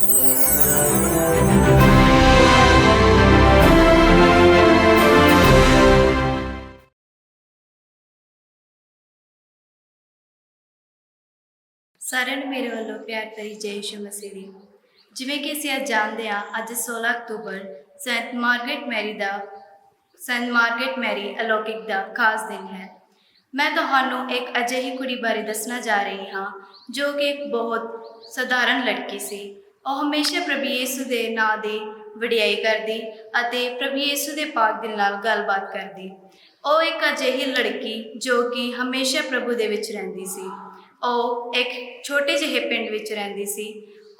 ਸਾਰਿਆਂ ਨੂੰ ਮੇਰੇ ਵੱਲੋਂ ਪਿਆਰ ਭਰੀ ਜੈ ਯਿਸੂ ਮਸੀਹ ਦੀ। ਜਿਵੇਂ ਕਿ ਅਸੀਂ ਅੱਜ ਜਾਣਦੇ ਹਾਂ, ਅੱਜ 16 ਅਕਤੂਬਰ ਸੈਂਟ ਮਾਰਗਰਟ ਮੈਰੀ ਦਾ ਸੈਂਟ ਮਾਰਗਰਟ ਮੈਰੀ ਅਲੌਕਿਕ ਦਾ ਖਾਸ ਦਿਨ ਹੈ। ਮੈਂ ਤੁਹਾਨੂੰ ਇੱਕ ਅਜਿਹੀ ਕੁੜੀ ਬਾਰੇ ਦੱਸਣਾ ਜਾ ਰਹੀ ਹਾਂ, ਜੋ ਕਿ ਇੱਕ ਬਹੁਤ ਸਧਾਰਨ ਲੜਕੀ ਸੀ। ਉਹ ਹਮੇਸ਼ਾ ਪ੍ਰਭੂ ਯੇਸੂ ਦੇ ਨਾਂ ਦੀ ਵਡਿਆਈ ਕਰਦੀ ਅਤੇ ਪ੍ਰਭੂ ਯੇਸੂ ਦੇ ਪਾਕ ਦਿਲ ਨਾਲ ਗੱਲਬਾਤ ਕਰਦੀ। ਉਹ ਇੱਕ ਅਜਿਹੀ ਲੜਕੀ ਜੋ ਕਿ ਹਮੇਸ਼ਾ ਪ੍ਰਭੂ ਦੇ ਵਿੱਚ ਰਹਿੰਦੀ ਸੀ। ਉਹ ਇੱਕ ਛੋਟੇ ਜਿਹੇ ਪਿੰਡ ਵਿੱਚ ਰਹਿੰਦੀ ਸੀ।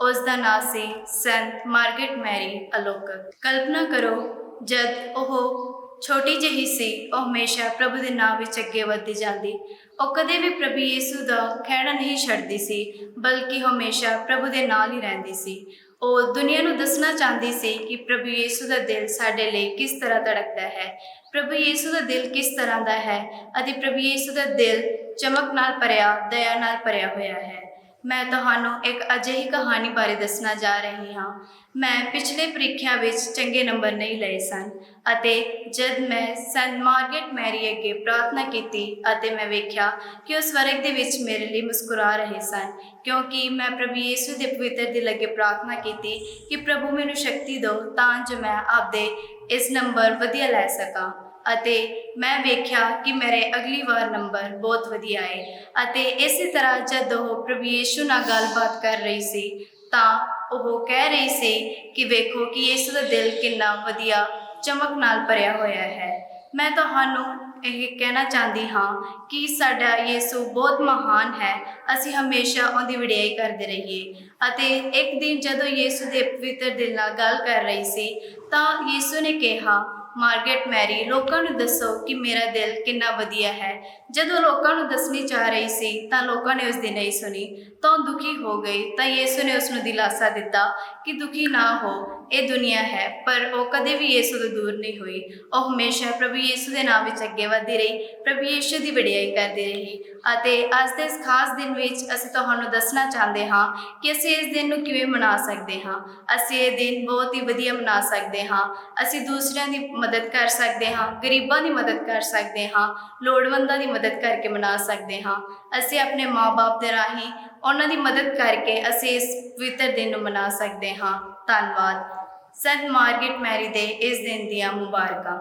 ਉਸ ਦਾ ਨਾਂ ਸੀ ਸੰਤ ਮਾਰਗਰੇਟ ਮੈਰੀ ਅਲੋਕਕ ਕਲਪਨਾ ਕਰੋ ਜਦ ਉਹ ਛੋਟੀ ਜਿਹੀ ਸੀ, ਉਹ ਹਮੇਸ਼ਾ ਪ੍ਰਭੂ ਦੇ ਨਾਮ ਵਿੱਚ ਅੱਗੇ ਵਧਦੀ ਜਾਂਦੀ ਉਹ ਕਦੇ ਵੀ ਪ੍ਰਭੂ ਯੀਸ਼ੂ ਦਾ ਖਹਿੜਾ ਨਹੀਂ ਛੱਡਦੀ ਸੀ, ਬਲਕਿ ਹਮੇਸ਼ਾ ਪ੍ਰਭੂ ਦੇ ਨਾਲ ਹੀ ਰਹਿੰਦੀ ਸੀ। ਉਹ ਦੁਨੀਆ ਨੂੰ ਦੱਸਣਾ ਚਾਹੁੰਦੀ ਸੀ ਕਿ ਪ੍ਰਭੂ ਯੀਸ਼ੂ ਦਾ ਦਿਲ ਸਾਡੇ ਲਈ ਕਿਸ ਤਰ੍ਹਾਂ ਧੜਕਦਾ ਹੈ, ਪ੍ਰਭੂ ਯੀਸ਼ੂ ਦਾ ਦਿਲ ਕਿਸ ਤਰ੍ਹਾਂ ਦਾ ਹੈ, ਅਤੇ ਪ੍ਰਭੂ ਯੀਸ਼ੂ ਦਾ ਦਿਲ ਚਮਕ ਨਾਲ ਭਰਿਆ, ਦਇਆ ਨਾਲ ਭਰਿਆ ਹੋਇਆ ਹੈ। ਮੈਂ ਤੁਹਾਨੂੰ ਇੱਕ ਅਜਿਹੀ ਕਹਾਣੀ ਬਾਰੇ ਦੱਸਣਾ ਜਾ ਰਹੀ ਹਾਂ। ਮੈਂ ਪਿਛਲੇ ਪ੍ਰੀਖਿਆ ਵਿੱਚ ਚੰਗੇ ਨੰਬਰ ਨਹੀਂ ਲਏ ਸਨ ਅਤੇ ਜਦ ਮੈਂ ਸੈਂਟ ਮਾਰਗਰੇਟ ਮੈਰੀ ਅੱਗੇ ਪ੍ਰਾਰਥਨਾ ਕੀਤੀ ਅਤੇ ਮੈਂ ਵੇਖਿਆ ਕਿ ਉਹ ਸਵਰਗ ਦੇ ਵਿੱਚ ਮੇਰੇ ਲਈ ਮੁਸਕਰਾ ਰਹੇ ਸਨ, ਕਿਉਂਕਿ ਮੈਂ ਪ੍ਰਭੂ ਯੀਸ਼ੂ ਦੇ ਪਵਿੱਤਰ ਦਿਲ ਅੱਗੇ ਪ੍ਰਾਰਥਨਾ ਕੀਤੀ ਕਿ ਪ੍ਰਭੂ ਮੈਨੂੰ ਸ਼ਕਤੀ ਦਿਓ ਤਾਂ ਜੋ ਮੈਂ ਆਪਦੇ ਇਸ ਨੰਬਰ ਵਧੀਆ ਲੈ ਸਕਾਂ। ਅਤੇ ਮੈਂ ਵੇਖਿਆ ਕਿ ਮੇਰੇ ਅਗਲੀ ਵਾਰ ਨੰਬਰ ਬਹੁਤ ਵਧੀਆ ਆਏ ਅਤੇ ਇਸੇ ਤਰ੍ਹਾਂ ਜਦ ਉਹ ਪ੍ਰਭੂ ਯੇਸ਼ੂ ਨਾਲ ਗੱਲਬਾਤ ਕਰ ਰਹੀ ਸੀ, ਤਾਂ ਉਹ ਕਹਿ ਰਹੀ ਸੀ ਕਿ ਵੇਖੋ ਕਿ ਯੇਸੂ ਦਾ ਦਿਲ ਕਿੰਨਾ ਵਧੀਆ ਚਮਕ ਨਾਲ ਭਰਿਆ ਹੋਇਆ ਹੈ। ਮੈਂ ਤੁਹਾਨੂੰ ਇਹ ਕਹਿਣਾ ਚਾਹੁੰਦੀ ਹਾਂ ਕਿ ਸਾਡਾ ਯੀਸ਼ੂ ਬਹੁਤ ਮਹਾਨ ਹੈ। ਅਸੀਂ ਹਮੇਸ਼ਾ ਉਹਦੀ ਵਡਿਆਈ ਕਰਦੇ ਰਹੀਏ। ਅਤੇ ਇੱਕ ਦਿਨ ਜਦੋਂ ਯੀਸ਼ੂ ਦੇ ਪਵਿੱਤਰ ਦਿਲ ਨਾਲ ਗੱਲ ਕਰ ਰਹੀ ਸੀ, ਤਾਂ ਯੀਸ਼ੂ ਨੇ ਕਿਹਾ ਮਾਰਗੇਟ ਮੈਰੀ, ਲੋਕਾਂ ਨੂੰ ਦੱਸੋ ਕਿ ਮੇਰਾ ਦਿਲ ਕਿੰਨਾ ਵਧੀਆ ਹੈ। ਜਦੋਂ ਲੋਕਾਂ ਨੂੰ ਦੱਸਣੀ ਚਾਹ ਰਹੀ ਸੀ, ਤਾਂ ਲੋਕਾਂ ਨੇ ਉਸ ਦੀ ਨਹੀਂ ਸੁਣੀ। ਤਾਂ ਉਹ ਦੁਖੀ ਹੋ ਗਈ, ਤਾਂ ਯੀਸ਼ੂ ਨੇ ਉਸ ਨੂੰ ਦਿਲਾਸਾ ਦਿੱਤਾ ਕਿ ਦੁਖੀ ਨਾ ਹੋ। ਇਹ ਦੁਨੀਆ ਹੈ, ਪਰ ਉਹ ਕਦੇ ਵੀ ਯੀਸ਼ੂ ਤੋਂ ਦੂਰ ਨਹੀਂ ਹੋਈ। ਉਹ ਹਮੇਸ਼ਾ ਪ੍ਰਭੂ ਯੀਸ਼ੂ ਦੇ ਨਾਮ ਵਿੱਚ ਅੱਗੇ ਵਧਦੀ ਰਹੀ, ਪ੍ਰਭੂ ਯੀਸ਼ੂ ਦੀ ਵਡਿਆਈ ਕਰਦੀ ਰਹੀ ਅਤੇ ਅੱਜ ਦੇ ਇਸ ਖਾਸ ਦਿਨ ਵਿੱਚ ਅਸੀਂ ਤੁਹਾਨੂੰ ਦੱਸਣਾ ਚਾਹੁੰਦੇ ਹਾਂ ਕਿ ਅਸੀਂ ਇਸ ਦਿਨ ਨੂੰ ਕਿਵੇਂ ਮਨਾ ਸਕਦੇ ਹਾਂ। ਅਸੀਂ ਇਹ ਦਿਨ ਬਹੁਤ ਹੀ ਵਧੀਆ ਮਨਾ ਸਕਦੇ ਹਾਂ। ਅਸੀਂ ਦੂਸਰਿਆਂ ਦੀ ਮਦਦ ਕਰ ਸਕਦੇ ਹਾਂ, ਗਰੀਬਾਂ ਦੀ ਮਦਦ ਕਰ ਸਕਦੇ ਹਾਂ, ਲੋੜਵੰਦਾਂ ਦੀ ਮਦਦ ਕਰਕੇ ਮਨਾ ਸਕਦੇ ਹਾਂ। ਅਸੀਂ ਆਪਣੇ ਮਾਪੇ ਦੇ ਰਾਹੀਂ ਉਹਨਾਂ ਦੀ ਮਦਦ ਕਰਕੇ ਅਸੀਂ ਇਸ ਪਵਿੱਤਰ ਦਿਨ ਨੂੰ ਮਨਾ ਸਕਦੇ ਹਾਂ। ਧੰਨਵਾਦ। ਸੰਤ ਮਾਰਗਰੇਟ ਮੈਰੀ ਦੇ ਇਸ ਦਿਨ ਦੀਆਂ ਮੁਬਾਰਕਾਂ।